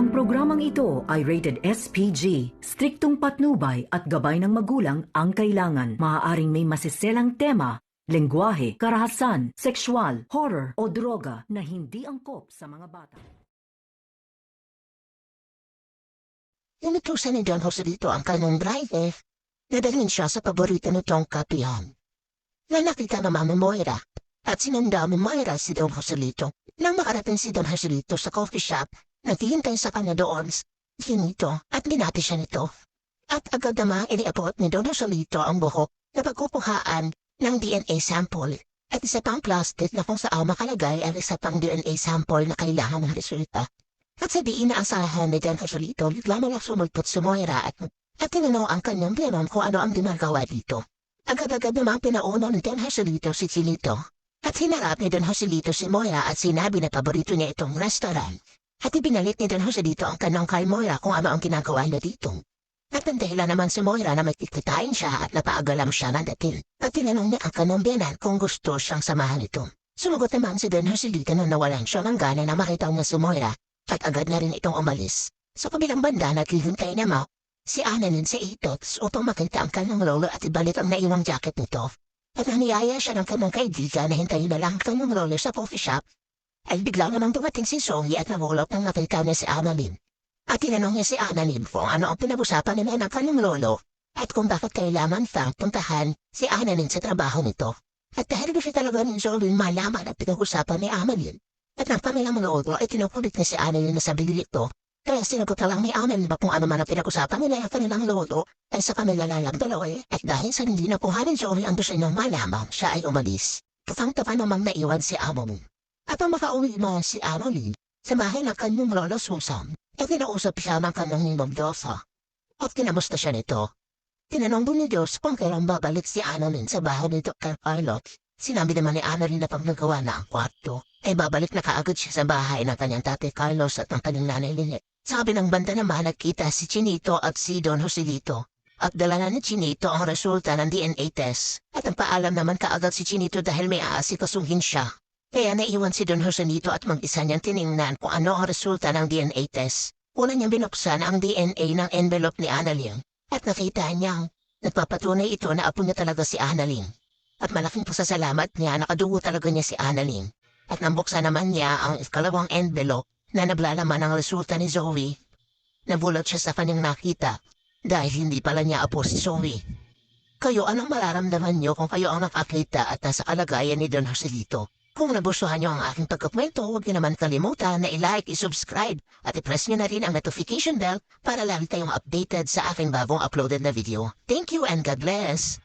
Ang programang ito ay rated SPG. Striktong patnubay at gabay ng magulang ang kailangan. Maaaring may masiselang tema, lengguwahe, karahasan, sexual, horror o droga na hindi angkop sa mga bata. Inutusan ni Don Jose dito ang kanyang driver. Nadalhin siya sa paborito nitong kapihan. Na nakita na Mama Moira at sinanda ni Moira si Don Joselito. Nang makarating si Don Joselito sa coffee shop, naghihintay sa kanya doon Finito at binati siya nito. At agad naman iniabot ni Don Joselito ang buhok na pagkukuhaan ng DNA sample at isa pang plastic na kung saan makalagay ang isa pang DNA sample na kailangan ng resulta. At sa di inaasahan ni Don Joselito, bigla mo lang sumulpot si Moira at, at tinanong ang kanyang biyanan kung ano ang ginagawa dito. Agad-agad naman pinauna ni Don Joselito si Chinito. At hinarap ni Don Joselito si Moira at sinabi na paborito niya itong restaurant. At ibinalit ni Don Joselito ang kanang kay Moira kung ano ang ginagawa niya dito. At ang dahilan naman si Moira na magkikitain siya at napaagalam siya ng dating. At tinanong niya ang kanang biyanan kung gusto siyang samahan ito. Sumagot naman si Don Joselito na nawalan siya ng gana na makita niya si Moira at agad na rin itong umalis. Sa kabilang banda naghihintay na mo, si Annalyn sa Itots upang makita ang kanyang lolo at ibalik ang naiwang jacket nito. At naniyaya siya ng kanyang kaibigan na hintayin na lang ang kanyang lolo sa coffee shop. Ay bigla namang dumating si Songy at nangulot ng nakita niya si Annalyn. At tinanong niya si Annalyn kung ano ang pinag-usapan nila ng kanyang lolo at kung bakit kailangan pang puntahan si Annalyn sa trabaho nito. At dahil gusto talaga ni Zoe malaman ang pinag-usapan ni Annalyn, at ang kanilang ulo ay tinukulit na si Annalyn na sabi nito. Kaya sinagot na lang ni Annalyn ba kung ano man ang pinag-usapan nila ang kanilang lolo ay sa kanila lang dalawa eh. At dahil sa hindi na kuha ni Joey ang gusto niyang malaman, siya ay umalis. Kapang-tapa namang naiwan si Annalyn. At ang makauwi mo si Annalyn, sa bahay ng kanyang lolo Susan, ay kinausap siya ng kanyang ninong Diyosa. At kinamusta siya nito. Tinanong din ni Diyos kung kailan babalik si Annalyn sa bahay ni Dr. Carlot. Sinabi naman ni Annalyn na pag nagawa na ang kwarto, ay babalik na kaagad siya sa bahay ng kanyang tatay Carlos at ng kanyang nanay Lynette. Sabi ng banda naman nagkita si Chinito at si Don Joselito. At dala na ni Chinito ang resulta ng DNA test. At ang paalam naman kaagad si Chinito dahil may aasikasuhin siya. Kaya naiwan si Don Joselito at mag-isa niyang tiningnan kung ano ang resulta ng DNA test. Una niyang binuksan ang DNA ng envelope ni Annalyn. At nakita niyang nagpapatunay ito na apo niya talaga si Annalyn. At malaking pasasalamat niya nakadugo talaga niya si Annalyn. At nambuksan naman niya ang ikalawang envelope na naglalaman ang resulta ni Zoe. Nabulat siya sa kanyang nakita dahil hindi pala niya apo si Zoe. Kayo anong mararamdaman niyo kung kayo ang nakakita at nasa kalagayan ni Don Joselito? Kung nagustuhan niyo ang aking pagkakwento, huwag niyo naman kalimutan na i-like, i-subscribe at i-press niyo na rin ang notification bell para lagi tayong updated sa aking bagong uploaded na video. Thank you and God bless!